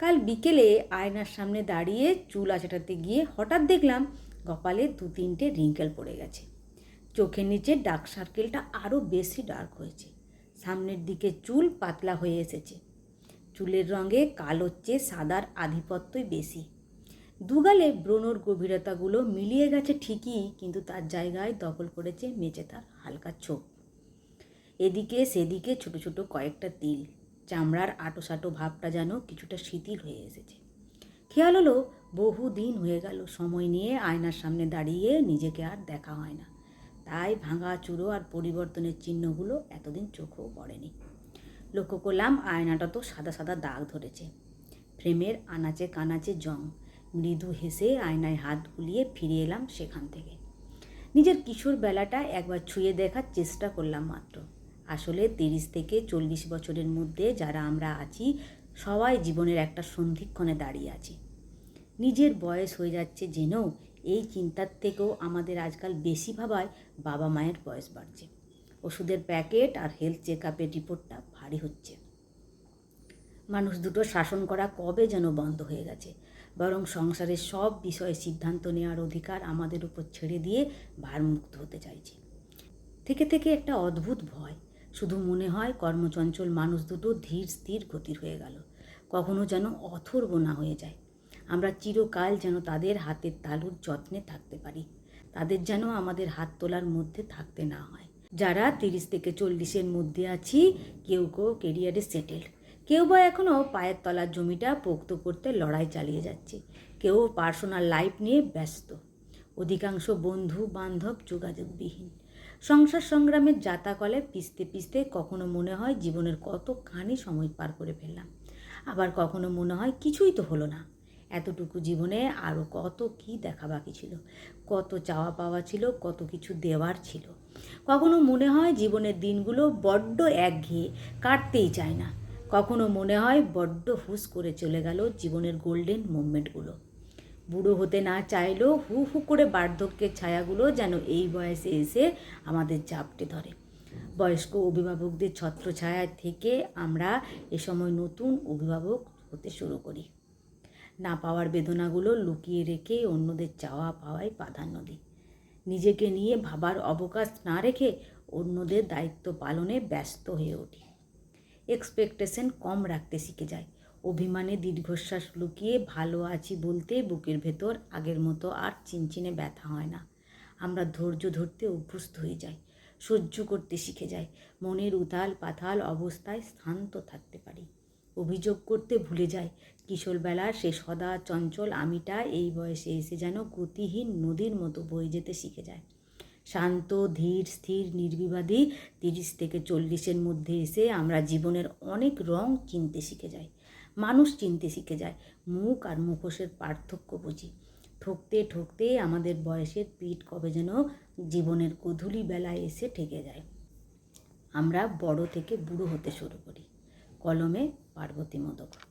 কাল বিকেলে আয়নার সামনে দাঁড়িয়ে চুল আঁচাটাতে গিয়ে হঠাৎ দেখলাম কপালে দু তিনটে রিঙ্কেল পড়ে গেছে। চোখের নিচে ডার্ক সার্কেলটা আরও বেশি ডার্ক হয়েছে। সামনের দিকে চুল পাতলা হয়ে এসেছে। চুলের রঙে কালোর চেয়ে সাদার আধিপত্যই বেশি। দুগালে ব্রণর গভীরতাগুলো মিলিয়ে গেছে ঠিকই, কিন্তু তার জায়গায় দখল করেছে মেচে তার হালকা ছোপ। এদিকে সেদিকে ছোট ছোট কয়েকটা তিল। চামড়ার আটোসাটো ভাবটা যেন কিছুটা শিথিল হয়ে এসেছে। খেয়াল হলো বহু দিন হয়ে গেল সময় নিয়ে আয়নার সামনে দাঁড়িয়ে নিজেকে আর দেখা হয় না। তাই ভাঙা চুরো আর পরিবর্তনের চিহ্নগুলো এতদিন চোখেও পড়েনি। লক্ষ্য করলাম, আয়নাটা তো সাদা সাদা দাগ ধরেছে। ফ্রেমের আনাচে কানাচে জং, মৃদু হেসে আয়নায় হাত বুলিয়ে ফিরে এলাম সেখান থেকে। নিজের কিশোর বেলাটা একবার ছুঁয়ে দেখার চেষ্টা করলাম মাত্র। আসলে তিরিশ থেকে চল্লিশ বছরের মধ্যে যারা আমরা আছি, সবাই জীবনের একটা সন্ধিক্ষণে দাঁড়িয়ে আছি। নিজের বয়স হয়ে যাচ্ছে জেনেও এই চিন্তার থেকেও আমাদের আজকাল বেশি ভাবায় বাবা মায়ের বয়স বাড়ছে। ওষুধের প্যাকেট আর হেলথ চেক আপের রিপোর্টটা ভারী হচ্ছে। মানুষ দুটো শাসন করা কবে যেন বন্ধ হয়ে গেছে। বরং সংসারের সব বিষয়ে সিদ্ধান্ত নেওয়ার অধিকার আমাদের উপর ছেড়ে দিয়ে ভারমুক্ত হতে চাইছে। থেকে থেকে একটা অদ্ভুত ভয়। শুধু মনে হয় কর্মচঞ্চল মানুষ দুটো ধীর স্থির গতির হয়ে গেল। কখনো যেন অথর্ব না হয়ে যায়। আমরা চিরকাল যেন তাদের হাতের তালুর যত্নে থাকতে পারি। তাদের যেন আমাদের হাত তোলার মধ্যে থাকতে না হয়। যারা তিরিশ থেকে চল্লিশের মধ্যে আছি, কেউ কেউ কেরিয়ারে সেটেল। কেউ বা এখনও পায়ের তলার জমিটা পোক্ত করতে লড়াই চালিয়ে যাচ্ছে। কেউ পার্সোনাল লাইফ নিয়ে ব্যস্ত। অধিকাংশ বন্ধু বান্ধব যোগাযোগবিহীন। সংসার সংগ্রামের যাতাকলে পিছতে পিছতে কখনো মনে হয় জীবনের কতখানি সময় পার করে ফেললাম। আবার কখনো মনে হয় কিছুই তো হলো না। এতটুকু জীবনে আরও কত কি দেখা বাকি ছিল। কত চাওয়া পাওয়া ছিল, কত কিছু দেওয়ার ছিল। কখনো মনে হয় জীবনের দিনগুলো বড্ড একঘেয়ে, কাটতেই চায় না। কখনো মনে হয় বড্ড হুস করে চলে গেল জীবনের গোল্ডেন মুভমেন্টগুলো বুড়ো হতে না চাইলেও হু হু করে বার্ধক্যের ছায়াগুলো যেন এই বয়সে এসে আমাদের চাপটে ধরে। বয়স্ক অভিভাবকদের ছত্রছায়া থেকে আমরা এ সময় নতুন অভিভাবক হতে শুরু করি। না পাওয়ার বেদনাগুলো লুকিয়ে রেখে অন্যদের চাওয়া পাওয়ায় প্রাধান্য দিই। নিজেকে নিয়ে ভাবার অবকাশ না রেখে অন্যদের দায়িত্ব পালনে ব্যস্ত হয়ে উঠি। এক্সপেকটেশন কম রাখতে শিখে যায় অভিমানে দীর্ঘশ্বাস লুকিয়ে, ভালো আছি বলতে বুকের ভেতর আগের মতো আর চিনচিনে ব্যথা হয় না। আমরা ধৈর্য ধরতে অভ্যস্ত হয়ে যাই, সহ্য করতে শিখে যাই, মনের উতাল পাতাল অবস্থায় শান্ত থাকতে পারি। অভিযোগ করতে ভুলে যায় কিশোরবেলার সে সদা চঞ্চল, আমিটা এই বয়সে এসে যেন গতিহীন নদীর মতো বয়ে যেতে শিখে যায়। শান্ত, ধীর, স্থির, নির্বিবাদী তিরিশ থেকে চল্লিশের মধ্যে এসে আমরা জীবনের অনেক রং চিনতে শিখে যাই। মানুষ চিনতে শিখে যায়। মুখ আর মুখোশের পার্থক্য বুঝি। ঠকতে ঠকতে আমাদের বয়সের পিঠ কবে যেন জীবনের গধূলি বেলায় এসে ঠেকে যায়। আমরা বড় থেকে বুড়ো হতে শুরু করি। কলমে পার্বতী মোদক